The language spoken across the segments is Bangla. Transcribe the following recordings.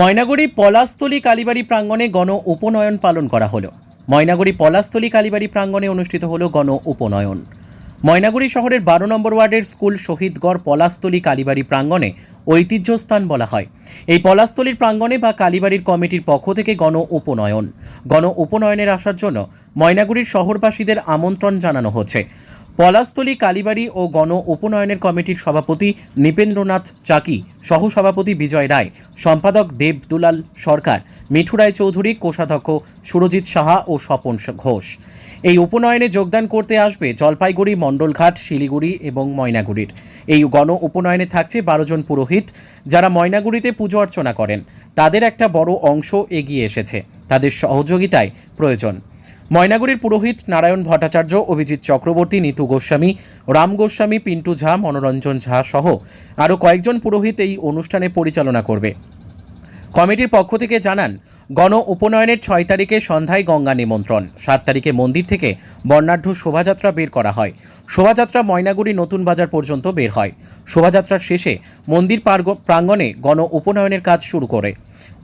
ময়নাগুড়ি পলাশতলী কালীবাড়ি প্রাঙ্গণে গণ উপনয়ন পালন করা হলো। ময়নাগুড়ি পলাশতলী কালীবাড়ি প্রাঙ্গণে অনুষ্ঠিত হলো গণ উপনয়ন। ময়নাগুড়ি শহরের বারো নম্বর ওয়ার্ডের স্কুল শহীদগড় পলাশতলী কালীবাড়ি প্রাঙ্গণে ঐতিহ্যস্থান বলা হয়। এই পলাশতলীর প্রাঙ্গণে বা কালীবাড়ির কমিটির পক্ষ থেকে গণ উপনয়ন। গণ উপনয়নের আসার জন্য ময়নাগুড়ির শহরবাসীদের আমন্ত্রণ জানানো হচ্ছে। পলাশতলী কালীবাড়ি ও গণ উপনয়নের কমিটির সভাপতি নৃপেন্দ্রনাথ চাকি, সহসভাপতি বিজয় রায়, সম্পাদক দেব দুলাল সরকার, মিঠু রায় চৌধুরী কোষাধ্যক্ষ সুরজিৎ সাহা ও স্বপন ঘোষ। এই উপনয়নে যোগদান করতে আসবে জলপাইগুড়ি, মণ্ডলঘাট, শিলিগুড়ি এবং ময়নাগুড়ির। এই গণ উপনয়নে থাকছে বারো জন পুরোহিত যারা ময়নাগুড়িতে পুজো অর্চনা করেন। তাদের একটা বড় অংশ এগিয়ে এসেছে। তাদের সহযোগিতায় প্রয়োজন। ময়নাগুড়ির পুরোহিত নারায়ণ ভট্টাচার্য, অভিজিৎ চক্রবর্তী, নিতু গোস্বামী, রাম গোস্বামী, পিন্টু ঝা, মনোরঞ্জন ঝা সহ আরও কয়েকজন পুরোহিত এই অনুষ্ঠানে পরিচালনা করবে। কমিটির পক্ষ থেকে জানান গণ উপনয়নের ছয় তারিখে সন্ধ্যায় গঙ্গা নিমন্ত্রণ। সাত তারিখে মন্দির থেকে বর্ণাঢ্য শোভাযাত্রা বের করা হয়। শোভাযাত্রা ময়নাগুড়ি নতুন বাজার পর্যন্ত বের হয়। শোভাযাত্রার শেষে মন্দির প্রাঙ্গণে গণ উপনয়নের কাজ শুরু করে।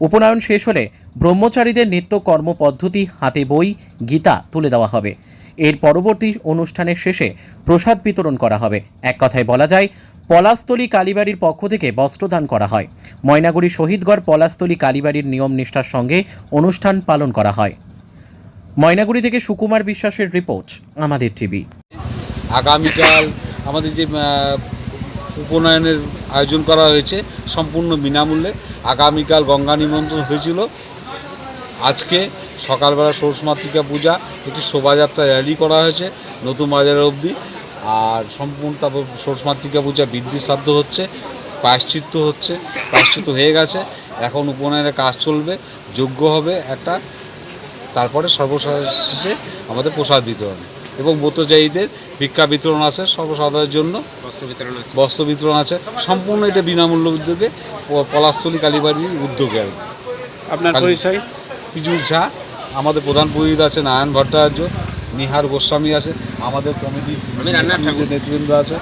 উপনয়ন শেষ হলে ব্রহ্মচারীদের নিত্য কর্মপদ্ধতি, হাতে বই, গীতা তুলে দেওয়া হবে। এর পরবর্তী অনুষ্ঠানের শেষে প্রসাদ বিতরণ করা হবে। এক কথায় বলা যায় পলাশতলী কালীবাড়ির পক্ষ থেকে বস্ত্রদান করা হয়। ময়নাগুড়ি শহীদগড় পলাশতলী কালীবাড়ির নিয়ম নিষ্ঠার সঙ্গে অনুষ্ঠান পালন করা হয়। ময়নাগুড়ি থেকে সুকুমার বিশ্বাসের রিপোর্ট, আমাদের টিভি। আগামীকাল আমাদের যে উপনয়নের আয়োজন করা হয়েছে সম্পূর্ণ বিনামূল্যে। আগামীকাল গঙ্গা নিমন্ত্রণ হয়েছিল। আজকে সকালবেলা ষোড়শ মাতৃকা পূজা, একটি শোভাযাত্রা র্যালি করা হয়েছে। নতুন বাজার অবধি আর সম্পূর্ণ তারপর ষোড়শ মাতৃকা পূজা বৃদ্ধি সাধ্য হচ্ছে প্রায়শ্চিত্ত হচ্ছে প্রায়শ্চিত্ত হয়ে গেছে। এখন উপনয়নের কাজ চলবে যোগ্য হবে একটা তারপরে সর্বশেষে আমাদের প্রসাদ বিতরণ। এবং ব্রতজায়ীদের ভিক্ষা বিতরণ আছে সর্বসাধারণের জন্য। বস্ত্র বিতরণ আছে। বস্ত্র বিতরণ আছে। সম্পূর্ণ এটা বিনামূল্য উদ্যোগে পলাশতলী কালীবাড়ির উদ্যোগে আর কি। আপনার পরিচয়? পীযূষ ঝা আমাদের প্রধান পুরোহিত আছে নারায়ণ ভট্টাচার্য। নিহার গোস্বামী আছে আমাদের কমিটি। নেতৃবৃন্দ আছে